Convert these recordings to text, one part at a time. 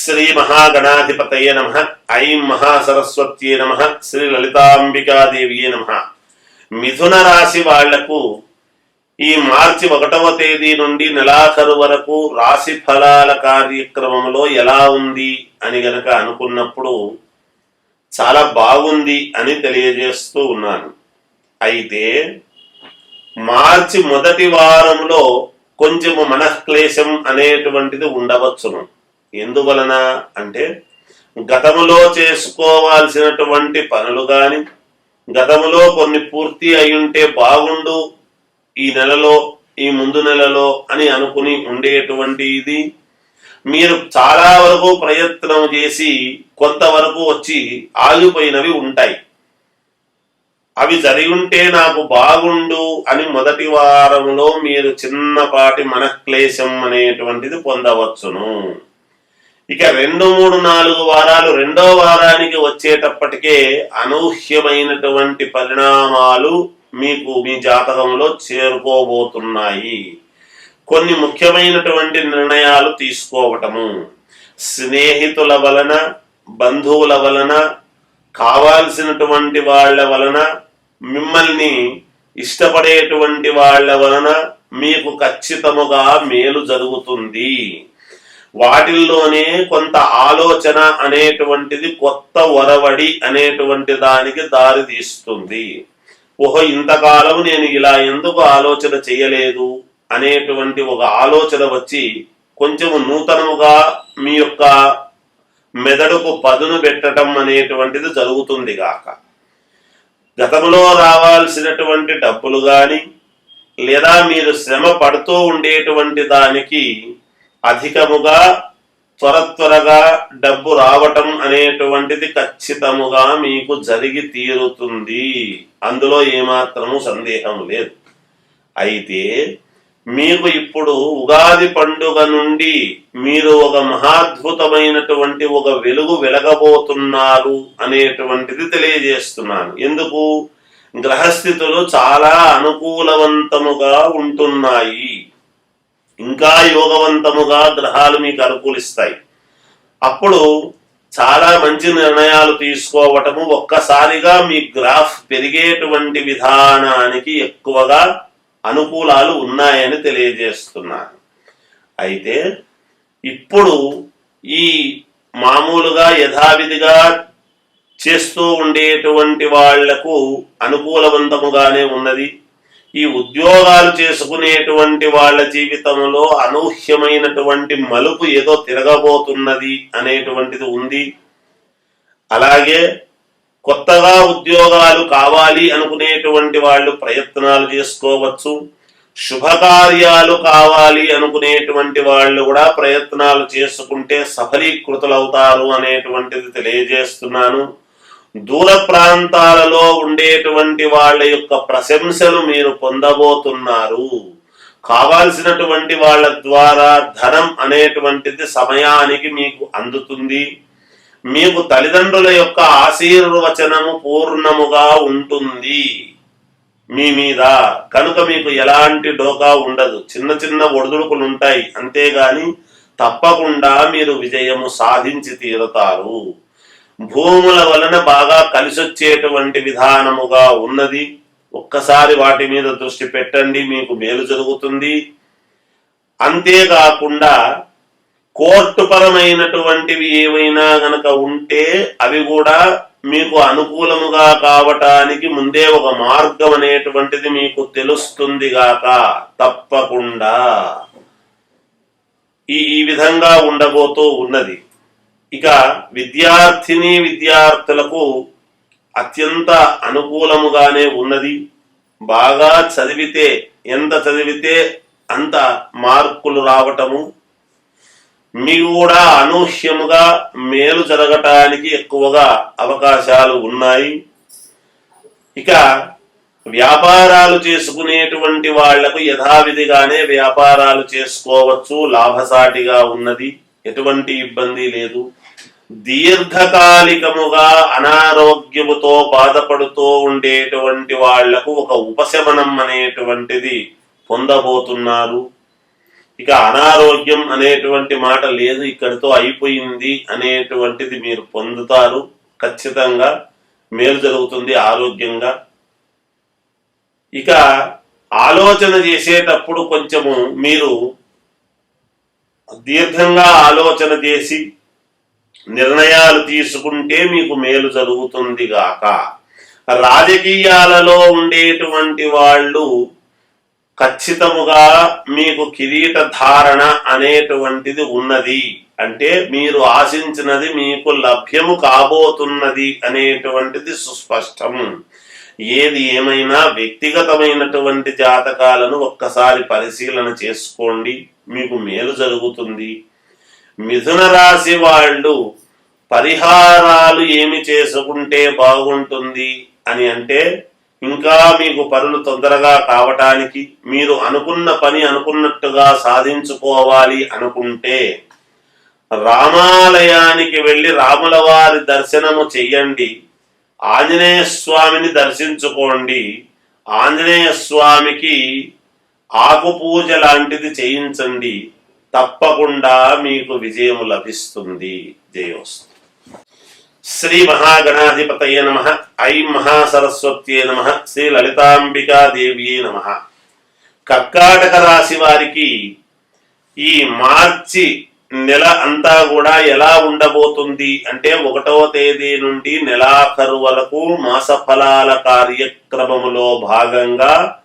శ్రీ మహాగణాధిపతయ నమ ఐం మహాసరస్వత్యే నమ శ్రీ లలితాంబికాదేవియే నమ. మిథున రాశి వాళ్ళకు ఈ మార్చి ఒకటవ తేదీ నుండి నెలాఖరు వరకు రాశి ఫలాల కార్యక్రమంలో ఎలా ఉంది అని గనక అనుకున్నప్పుడు చాలా బాగుంది అని తెలియజేస్తూ ఉన్నాను. అయితే మార్చి మొదటి వారంలో కొంచెము మనఃక్లేశం అనేటువంటిది ఉండవచ్చును. ఎందువలన అంటే గతములో చేసుకోవాల్సినటువంటి పనులు గాని గతములో కొన్ని పూర్తి అయ్యుంటే బాగుండు ఈ నెలలో ఈ ముందు నెలలో అని అనుకుని ఉండేటువంటి ఇది. మీరు చాలా వరకు ప్రయత్నం చేసి కొంతవరకు వచ్చి ఆగిపోయినవి ఉంటాయి. అవి జరిగి ఉంటే నాకు బాగుండు అని మొదటి వారంలో మీరు చిన్నపాటి మనక్లేశం అనేటువంటిది పొందవచ్చును. ఇక రెండు మూడు నాలుగు వారాలు రెండో వారానికి వచ్చేటప్పటికే అనూహ్యమైనటువంటి పరిణామాలు మీకు మీ జాతకంలో చేరుకోబోతున్నాయి. కొన్ని ముఖ్యమైనటువంటి నిర్ణయాలు తీసుకోవటము. స్నేహితుల వలన బంధువుల వలన కావాల్సినటువంటి వాళ్ళ వలన మిమ్మల్ని ఇష్టపడేటువంటి వాళ్ళ వలన మీకు ఖచ్చితముగా మేలు జరుగుతుంది. వాటిల్లోనే కొంత ఆలోచన అనేటువంటిది కొత్త ఒరవడి అనేటువంటి దానికి దారి తీస్తుంది. ఓహో ఇంతకాలం నేను ఇలా ఎందుకు ఆలోచన చేయలేదు అనేటువంటి ఒక ఆలోచన వచ్చి కొంచెము నూతనముగా మీ యొక్క మెదడుకు పదును పెట్టడం అనేటువంటిది జరుగుతుంది గాక. గతంలో రావాల్సినటువంటి డబ్బులు కానీ లేదా మీరు శ్రమ పడుతూ ఉండేటువంటి దానికి అధికముగా త్వర త్వరగా డబ్బు రావటం అనేటువంటిది ఖచ్చితముగా మీకు జరిగి తీరుతుంది. అందులో ఏమాత్రము సందేహం లేదు. అయితే మీకు ఇప్పుడు ఉగాది పండుగ నుండి మీరు ఒక మహాద్భుతమైనటువంటి ఒక వెలుగు వెలగబోతున్నారు అనేటువంటిది తెలియజేస్తున్నాను. ఎందుకు? గ్రహస్థితులు చాలా అనుకూలవంతముగా ఉంటున్నాయి. ఇంకా యోగవంతముగా గ్రహాలు మీకు అనుకూలిస్తాయి. అప్పుడు చాలా మంచి నిర్ణయాలు తీసుకోవటము ఒక్కసారిగా మీ గ్రాఫ్ పెరిగేటువంటి విధానానికి ఎక్కువగా అనుకూలాలు ఉన్నాయని తెలియజేస్తున్నాను. అయితే ఇప్పుడు ఈ మామూలుగా యథావిధిగా చేస్తూ ఉండేటువంటి వాళ్ళకు అనుకూలవంతముగానే ఉన్నది. ఈ ఉద్యోగాలు చేసుకునేటువంటి వాళ్ళ జీవితంలో అనూహ్యమైనటువంటి మలుపు ఏదో తిరగబోతున్నది అనేటువంటిది ఉంది. అలాగే కొత్తగా ఉద్యోగాలు కావాలి అనుకునేటువంటి వాళ్ళు ప్రయత్నాలు చేసుకోవచ్చు. శుభకార్యాలు కావాలి అనుకునేటువంటి వాళ్ళు కూడా ప్రయత్నాలు చేసుకుంటే సఫలీకృతులవుతారు అనేటువంటిది తెలియజేస్తున్నాను. దూర ప్రాంతాలలో ఉండేటువంటి వాళ్ళ యొక్క ప్రశంసలు మీరు పొందబోతున్నారు. కావాల్సినటువంటి వాళ్ళ ద్వారా ధనం అనేటువంటిది సమయానికి మీకు అందుతుంది. మీకు తల్లిదండ్రుల యొక్క ఆశీర్వచనము పూర్ణముగా ఉంటుంది. మీ మీద కనుక మీకు ఎలాంటి డోకా ఉండదు. చిన్న చిన్న ఒడిదుడుకులు ఉంటాయి. అంతేగాని తప్పకుండా మీరు విజయము సాధించి తీరుతారు. భూముల వలన బాగా కలిసొచ్చేటువంటి విధానముగా ఉన్నది. ఒక్కసారి వాటి మీద దృష్టి పెట్టండి మీకు మేలు జరుగుతుంది. అంతేకాకుండా కోర్టు పరమైనటువంటివి ఏవైనా గనక ఉంటే అవి కూడా మీకు అనుకూలముగా కావటానికి ముందే ఒక మార్గం అనేటువంటిది మీకు తెలుస్తుంది గాక. తప్పకుండా. ఈ ఈ విధంగా ఉండబోతూ ఉన్నది. ఇక విద్యార్థిని విద్యార్థులకు అత్యంత అనుకూలముగానే ఉన్నది. బాగా చదివితే ఎంత చదివితే అంత మార్కులు రావటము. మీకు కూడా అనూహ్యముగా మేలు జరగటానికి ఎక్కువగా అవకాశాలు ఉన్నాయి. ఇక వ్యాపారాలు చేసుకునేటువంటి వాళ్ళకు యథావిధిగానే వ్యాపారాలు చేసుకోవచ్చు. లాభసాటిగా ఉన్నది. ఎటువంటి ఇబ్బంది లేదు. దీర్ఘకాలికముగా అనారోగ్యముతో బాధపడుతూ ఉండేటువంటి వాళ్ళకు ఒక ఉపశమనం అనేటువంటిది పొందబోతున్నారు. ఇక అనారోగ్యం అనేటువంటి మాట లేదు ఇక్కడితో అయిపోయింది అనేటువంటిది మీరు పొందుతారు. ఖచ్చితంగా మేలు జరుగుతుంది ఆరోగ్యంగా. ఇక ఆలోచన చేసేటప్పుడు కొంచెము మీరు దీర్ఘంగా ఆలోచన చేసి నిర్ణయాలు తీసుకుంటే మీకు మేలు జరుగుతుంది గాక. రాజకీయాలలో ఉండేటువంటి వాళ్ళు ఖచ్చితముగా మీకు కిరీట ధారణ అనేటువంటిది ఉన్నది. అంటే మీరు ఆశించినది మీకు లభ్యము కాబోతున్నది అనేటువంటిది సుస్పష్టం. ఏది ఏమైనా వ్యక్తిగతమైనటువంటి జాతకాలను ఒక్కసారి పరిశీలన చేసుకోండి. మీకు మేలు జరుగుతుంది. మిథున రాశి వాళ్ళు పరిహారాలు ఏమి చేసుకుంటే బాగుంటుంది అని అంటే ఇంకా మీకు పనులు తొందరగా కావటానికి మీరు అనుకున్న పని అనుకున్నట్టుగా సాధించుకోవాలి అనుకుంటే రామాలయానికి వెళ్ళి రాముల వారి దర్శనము చెయ్యండి. ఆంజనేయ స్వామిని దర్శించుకోండి. ఆంజనేయ స్వామికి ఆకు పూజ లాంటిది చేయించండి. తప్పకుండా మీకు విజయము లభిస్తుంది. జయోస్తు. శ్రీ మహాగణాధిపతయ నమ. ఐం మహాసరస్వత్యే నమ. శ్రీ లలితాంబికాదేవ్యే నమ. కర్కాటక రాశి వారికి ఈ మార్చి నెల అంతా కూడా ఎలా ఉండబోతుంది అంటే ఒకటవ తేదీ నుండి నెలాఖరు వరకు మాస ఫలాల కార్యక్రమములో భాగంగా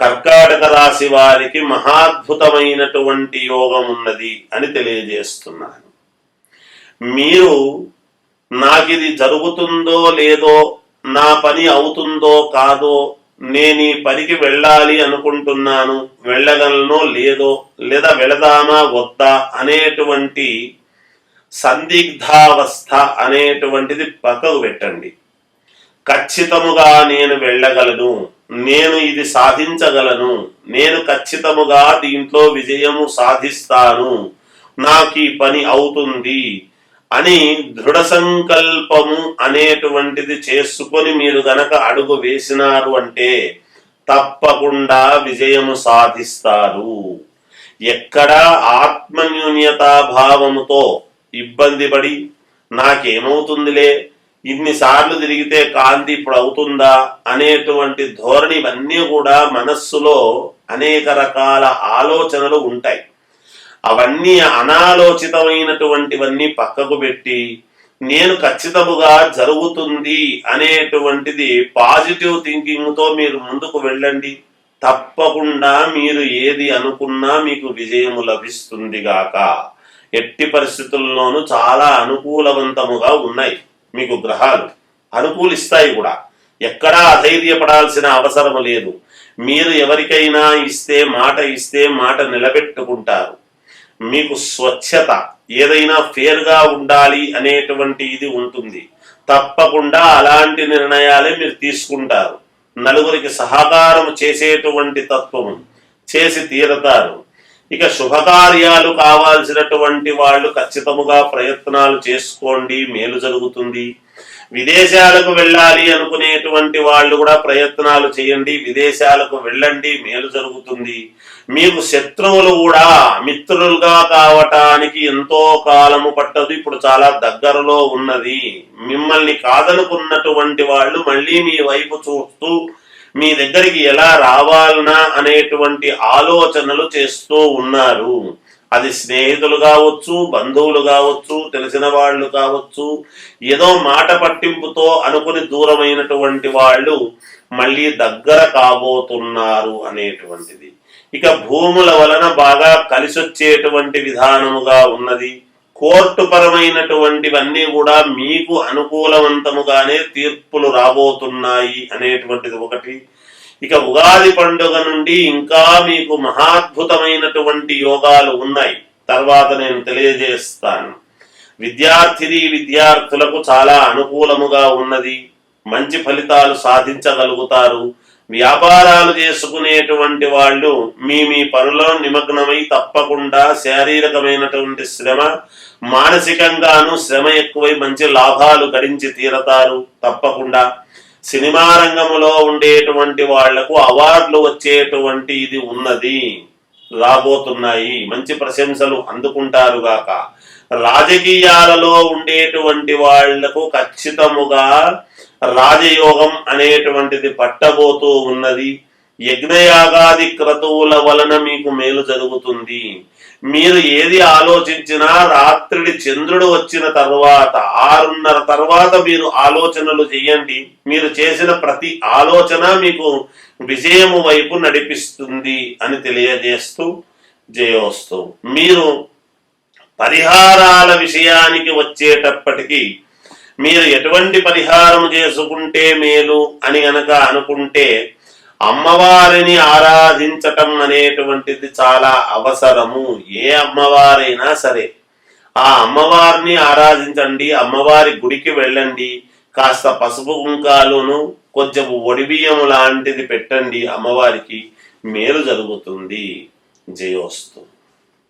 కర్కాటక రాశి వారికి మహాద్భుతమైనటువంటి యోగం ఉన్నది అని తెలియజేస్తున్నాను. మీరు నాకు ఇది జరుగుతుందో లేదో నా పని అవుతుందో కాదో నేను ఈ పనికి వెళ్ళాలి అనుకుంటున్నాను వెళ్ళగలనో లేదో లేదా వెళదామా వద్దా అనేటువంటి సందిగ్ధావస్థ అనేటువంటిది పక్కకు పెట్టండి. ఖచ్చితముగా నేను వెళ్ళగలను. నేను ఇది సాధించగలను. నేను ఖచ్చితముగా దీంట్లో విజయము సాధిస్తాను. నాకు ఈ పని అవుతుంది అని దృఢ సంకల్పము అనేటువంటిది చేసుకొని మీరు గనక అడుగు వేసినారు అంటే తప్పకుండా విజయము సాధిస్తారు. ఎక్కడ ఆత్మన్యూన్యతా భావముతో ఇబ్బంది పడి నాకేమవుతుందిలే? ఇన్నిసార్లు తిరిగితే కాంతి ఇప్పుడు అవుతుందా అనేటువంటి ధోరణి ఇవన్నీ కూడా మనస్సులో అనేక రకాల ఆలోచనలు ఉంటాయి. అవన్నీ అనాలోచితమైనటువంటివన్నీ పక్కకు పెట్టి నేను ఖచ్చితముగా జరుగుతుంది అనేటువంటిది పాజిటివ్ థింకింగ్తో మీరు ముందుకు వెళ్ళండి. తప్పకుండా మీరు ఏది అనుకున్నా మీకు విజయము లభిస్తుంది గాక. ఎట్టి పరిస్థితుల్లోనూ చాలా అనుకూలవంతముగా ఉన్నాయి. మీకు గ్రహాలు అనుకూలిస్తాయి కూడా. ఎక్కడా అధైర్యపడాల్సిన అవసరం లేదు. మీరు ఎవరికైనా ఇస్తే మాట ఇస్తే మాట నిలబెట్టుకుంటారు. మీకు స్వచ్ఛత ఏదైనా ఫేర్గా ఉండాలి అనేటువంటి ఇది ఉంటుంది. తప్పకుండా అలాంటి నిర్ణయాలే మీరు తీసుకుంటారు. నలుగురికి సహకారం చేసేటువంటి తత్వము. చేసి తీరతారు. ఇక శుభకార్యాలు కావాల్సినటువంటి వాళ్ళు ఖచ్చితముగా ప్రయత్నాలు చేసుకోండి మేలు జరుగుతుంది. విదేశాలకు వెళ్ళాలి అనుకునేటువంటి వాళ్ళు కూడా ప్రయత్నాలు చేయండి విదేశాలకు వెళ్ళండి మేలు జరుగుతుంది. మీకు శత్రువులు కూడా మిత్రులుగా కావటానికి ఎంతో కాలము పట్టదు ఇప్పుడు చాలా దగ్గరలో ఉన్నది. మిమ్మల్ని కాదనుకున్నటువంటి వాళ్ళు మళ్ళీ మీ వైపు చూస్తూ మీ దగ్గరికి ఎలా రావాలనా అనేటువంటి ఆలోచనలు చేస్తూ ఉన్నారు. అది స్నేహితులు కావచ్చు బంధువులు కావచ్చు తెలిసిన వాళ్ళు కావచ్చు ఏదో మాట పట్టింపుతో అనుకుని దూరమైనటువంటి వాళ్ళు మళ్ళీ దగ్గర కాబోతున్నారు అనేటువంటిది. ఇక భూముల వలన బాగా కలిసొచ్చేటువంటి విధానముగా ఉన్నది. కోర్టు పరమైనటువంటివన్నీ కూడా మీకు అనుకూలవంతముగానే తీర్పులు రాబోతున్నాయి అనేటువంటిది ఒకటి. ఇక ఉగాది పండుగ నుండి ఇంకా మీకు మహాద్భుతమైనటువంటి యోగాలు ఉన్నాయి. తర్వాత నేను తెలియజేస్తాను. విద్యార్థిని విద్యార్థులకు చాలా అనుకూలముగా ఉన్నది. మంచి ఫలితాలు సాధించగలుగుతారు. వ్యాపారాలు చేసుకునేటువంటి వాళ్ళు మీ మీ పనులో నిమగ్నమై తప్పకుండా శారీరకమైనటువంటి శ్రమ మానసికంగాను శ్రమ ఎక్కువై మంచి లాభాలు గడించి తీరతారు తప్పకుండా. సినిమా రంగంలో ఉండేటువంటి వాళ్ళకు అవార్డులు వచ్చేటువంటి ఇది ఉన్నది. రాబోతున్నాయి. మంచి ప్రశంసలు అందుకుంటారు గాక. రాజకీయాలలో ఉండేటువంటి వాళ్ళకు ఖచ్చితముగా రాజయోగం అనేటువంటిది పట్టబోతూ ఉన్నది. యజ్ఞయాగాది క్రతువుల వలన మీకు మేలు జరుగుతుంది. మీరు ఏది ఆలోచించినా రాత్రిడి చంద్రుడు వచ్చిన తర్వాత ఆరున్నర తర్వాత మీరు ఆలోచనలు చేయండి. మీరు చేసిన ప్రతి ఆలోచన మీకు విజయము వైపు నడిపిస్తుంది అని తెలియజేస్తూ జయోస్తు. మీరు పరిహారాల విషయానికి వచ్చేటప్పటికి మీరు ఎటువంటి పరిహారం చేసుకుంటే మేలు అని గనక అనుకుంటే అమ్మవారిని ఆరాధించటం అనేటువంటిది చాలా అవసరము. ఏ అమ్మవారైనా సరే. ఆ అమ్మవారిని ఆరాధించండి అమ్మవారి గుడికి వెళ్ళండి కాస్త పసుపు కుంకాలును కొంచెం ఒడిబియ్యం లాంటిది పెట్టండి అమ్మవారికి. మేలు జరుగుతుంది. జయోస్తు.